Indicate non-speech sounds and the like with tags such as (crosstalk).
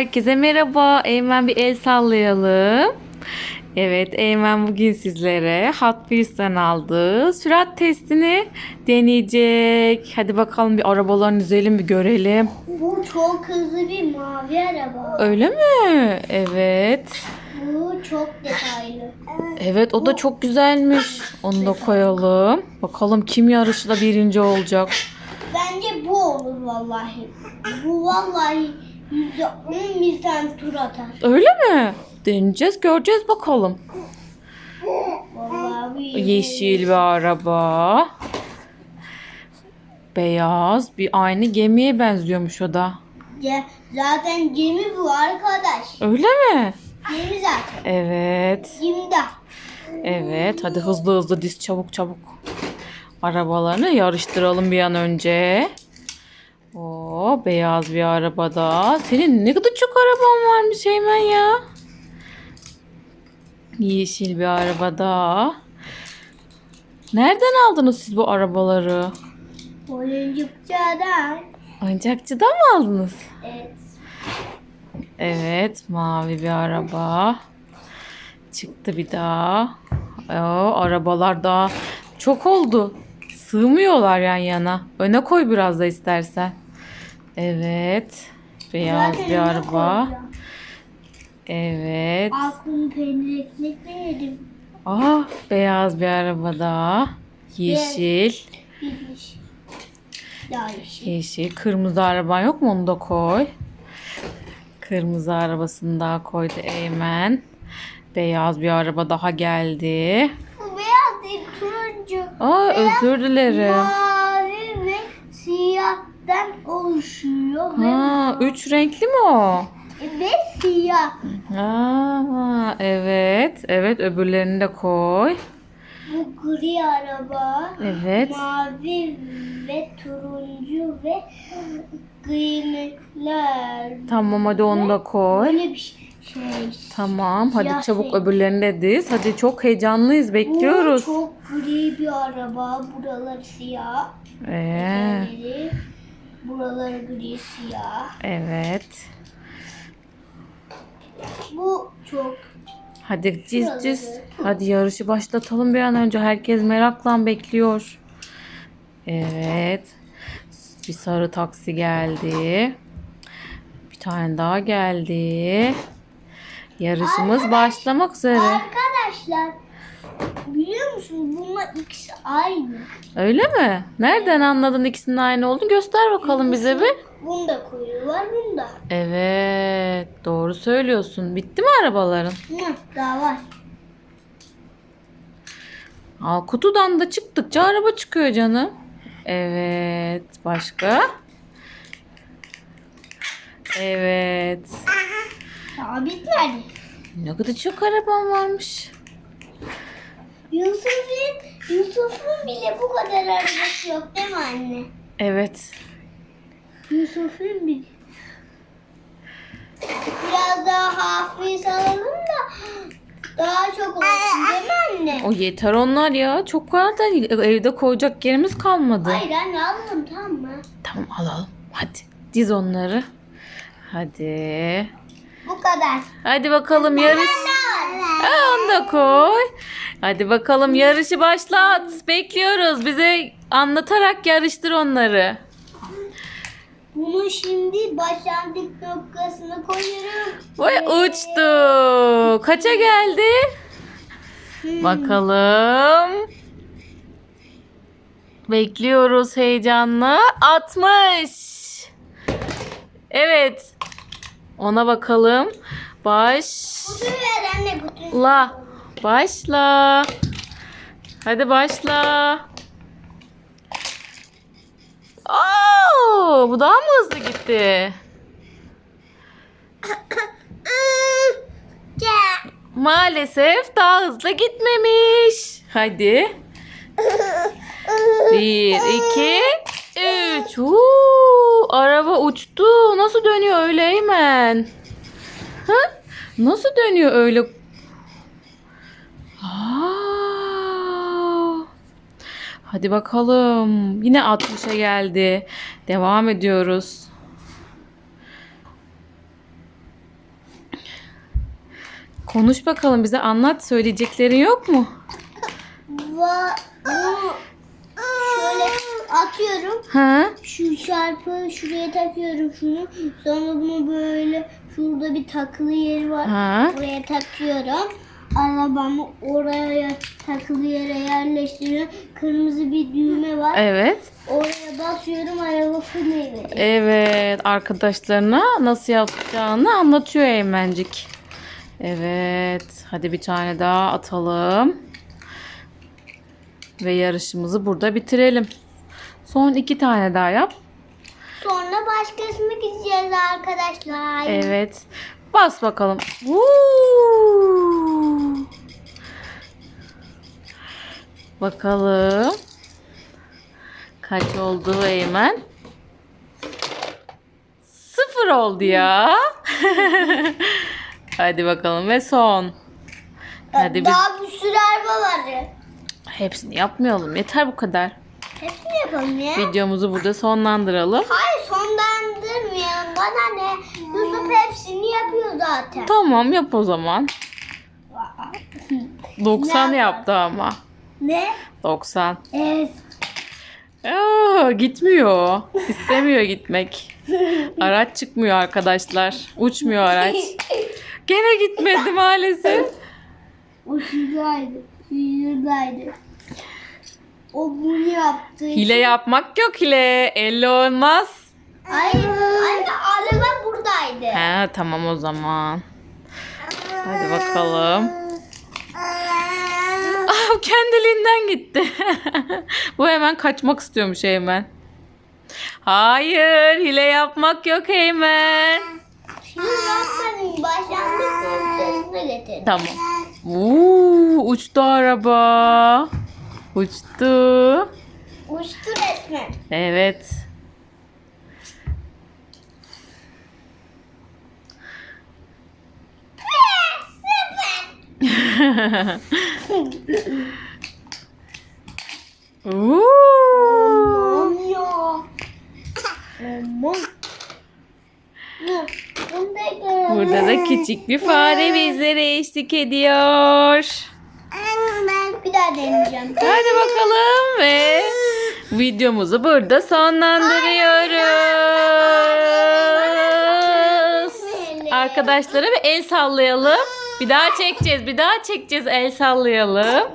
Herkese merhaba. Eymen bir el sallayalım. Evet Eymen bugün sizlere Hot Wheels'ten aldığı sürat testini deneyecek. Hadi bakalım bir arabaların üzelim bir görelim. Bu çok hızlı bir mavi araba. Öyle mi? Evet. Bu çok detaylı. Evet o da çok güzelmiş. Onu da koyalım. Bakalım kim yarışta birinci olacak. Bence bu olur vallahi. Bu vallahi yüzde on bizden tur atar. Öyle mi? Deneyeceğiz göreceğiz bakalım. Yeşil bir araba. Beyaz bir aynı gemiye benziyormuş o da. Ya, zaten gemi bu arkadaş. Öyle mi? Gemi zaten. Evet. Gemide. Evet. Hadi hızlı hızlı diz çabuk çabuk. Arabalarını yarıştıralım bir an önce. Beyaz bir arabada. Senin ne kadar çok araban varmış Eymen ya. Yeşil bir arabada. Nereden aldınız siz bu arabaları? Oyuncukçadan. Oyuncakçıdan mı aldınız? Evet. Evet, mavi bir araba. Çıktı bir daha. O arabalar daha çok oldu. Sığmıyorlar yan yana. Öne koy biraz da istersen. Evet. Beyaz Zaten bir araba. koyacağım. Evet. Aklım peynir ekmek mi yedim? Ah, beyaz bir araba daha. Yeşil. Bilmiş. Daha yeşil. Yeşil. Kırmızı araban yok mu? Onu da koy. Kırmızı arabasını daha koydu Eymen. Beyaz bir araba daha geldi. Bu beyaz değil turuncu. Aa özür dilerim. Mavi oluşuyor. Ha, üç renkli mi o? Ve siyah. Aa, evet. Evet öbürlerini de koy. Bu gri araba. Evet. Mavi ve turuncu ve grimler. Tamam hadi onu da koy. Böyle bir şey. Tamam hadi Siyah çabuk renk. öbürlerini de diz. Hadi çok heyecanlıyız bekliyoruz. Bu çok gri bir araba. Buraları siyah. Ee, Tekerleri, Buraları gri siyah. evet. Bu çok Hadi diz diz. Hadi yarışı başlatalım bir an önce. Herkes merakla bekliyor. Evet. Bir sarı taksi geldi. Bir tane daha geldi. Yarışımız başlamak üzere. Arkadaşlar biliyor musunuz bunlar ikisi aynı. Öyle mi? Nereden anladın ikisinin aynı olduğunu? Göster bakalım bize bir. Bunda kuyruğu var bunda. Evet, doğru söylüyorsun. Bitti mi arabaların? Hı, daha var. Al kutudan da çıktıkça araba çıkıyor canım. Evet, başka? Evet. Daha bitmedi. Ne kadar çok araban varmış. Yusuf'un Yusuf'un bile bu kadar arabası yok değil mi anne? Evet. Yusuf'un bile. Biraz daha hafif alalım da daha çok olsun değil mi anne? O yeter onlar ya. Çok var da evde koyacak yerimiz kalmadı. Hayır anne alalım tamam mı? Tamam alalım. Hadi diz onları. Hadi. Bu kadar. Hadi bakalım yarış. Ha, onu da koy. Hadi bakalım yarışı başlat. Bekliyoruz. Bize anlatarak yarıştır onları. Bunu şimdi başlangıç noktasına koyuyorum. Vay uçtu. Kaça geldi? Bakalım. Bekliyoruz heyecanla. 60. Evet. Ona bakalım. Başla. Başla. Hadi başla. Oo, bu daha mı hızlı gitti? Maalesef daha hızlı gitmemiş. Hadi. Bir, iki, üç. Huu, araba uçtu. Nasıl dönüyor öyle Eymen? Ha? Nasıl dönüyor öyle? Aa. Hadi bakalım. Yine 60'a geldi. Devam ediyoruz. Konuş bakalım bize anlat söyleyeceklerin yok mu? Va şöyle atıyorum. Ha? Şu şarpı şuraya takıyorum şunu. Sonra bunu böyle şurada bir takılı yeri var. Ha? Oraya takıyorum. Arabamı oraya takılı yere yerleştiriyorum. Kırmızı bir düğme var. Evet. Oraya basıyorum araba fırlıyor. Evet arkadaşlarına nasıl yapacağını anlatıyor Eymencik. Evet hadi bir tane daha atalım. Ve yarışımızı burada bitirelim. Son iki tane daha yap. Sonra başkasına gideceğiz arkadaşlar. Evet. Bas bakalım. Woo! Bakalım. Kaç oldu Eymen? Sıfır oldu ya. (laughs) Hadi bakalım ve son. Hadi Daha bir sürü araba var. hepsini yapmayalım. Yeter bu kadar. Hepsini yapalım ya. Videomuzu burada sonlandıralım. Hayır sonlandırmayalım. Bana ne? Yusuf hepsini yapıyor zaten. Tamam yap o zaman. 90 Ne yaptı ama. Ne? 90. Evet. Aa, gitmiyor. İstemiyor gitmek. Araç çıkmıyor arkadaşlar. Uçmuyor araç. Gene gitmedi maalesef. o şuradaydı. O bunu yaptı. Hile yapmak yok hile. Elle olmaz. Hayır. Anne araba buradaydı. He tamam o zaman. Hadi bakalım. (laughs) Ah, kendiliğinden gitti. (laughs) Bu hemen kaçmak istiyormuş Eymen. Hayır, hile yapmak yok Eymen. Şimdi yapmadım. Başlangıç noktasına getirdim. Tamam. Uuu, uçtu araba. Uçtu. Uçtu resmen. Evet. (laughs) Burada da küçük bir fare bizlere eşlik ediyor. Deneyeceğim. Hadi bakalım ve videomuzu burada sonlandırıyoruz. Arkadaşlara bir el sallayalım. Bir daha çekeceğiz, bir daha çekeceğiz. El sallayalım.